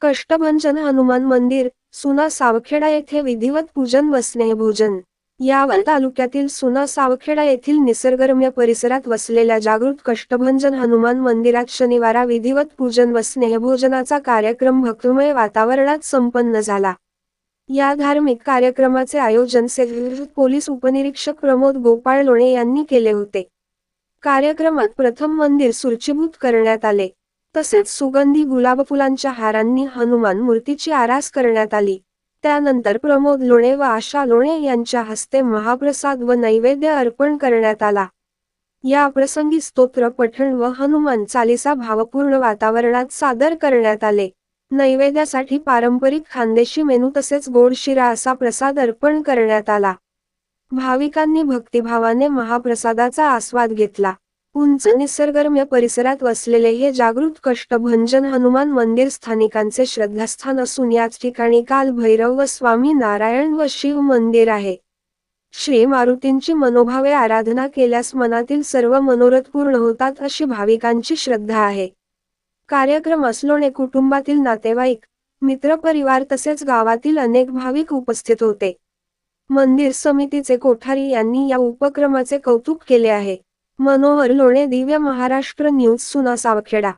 कष्टभंजन हनुमान मंदिर सुना सावखेडा येथे विधिवत पूजन व स्नेहभोजन यावर तालुक्यातील सुना सावखेडा येथील निसर्गरम्य परिसरात वसलेल्या जागृत कष्टभंजन हनुमान मंदिरात शनिवारा विधिवत पूजन व स्नेहभोजनाचा कार्यक्रम भक्तिमय वातावरणात संपन्न झाला. या धार्मिक कार्यक्रमाचे आयोजन सेक्युरिटी पोलीस उपनिरीक्षक प्रमोद गोपाळ लोणे यांनी केले होते. कार्यक्रमात प्रथम मंदिर सुरचीभूत करण्यात आले. तसेच सुगंधी गुलाब फुलांच्या हारांनी हनुमान मूर्तीची आरास करण्यात आली. त्यानंतर प्रमोद लोणे व आशा लोणे यांच्या हस्ते महाप्रसाद व नैवेद्य अर्पण करण्यात आला. या प्रसंगी स्तोत्र पठण व हनुमान चालिसा भावपूर्ण वातावरणात सादर करण्यात आले. नैवेद्यासाठी पारंपरिक खानदेशी मेनू तसेच गोड शिरा असा प्रसाद अर्पण करण्यात आला. भाविकांनी भक्तिभावाने महाप्रसादाचा आस्वाद घेतला. उंच निसर्गरम्य परिसरात वसलेले हे जागृत कष्टभंजन हनुमान मंदिर स्थानिकांचे श्रद्धास्थान असून याच ठिकाणी काल भैरव व स्वामी नारायण व शिव मंदिर आहे. श्री मारुतींची मनोभावे आराधना केल्यास मनातील सर्व मनोरथ पूर्ण होतात अशी भाविकांची श्रद्धा आहे. कार्यक्रम असलोने कुटुंबातील नातेवाईक मित्रपरिवार तसेच गावातील अनेक भाविक उपस्थित होते. मंदिर समितीचे कोठारी यांनी या उपक्रमाचे कौतुक केले आहे. मनोहर लोणे दिव्य महाराष्ट्र न्यूज सुना सावखेडा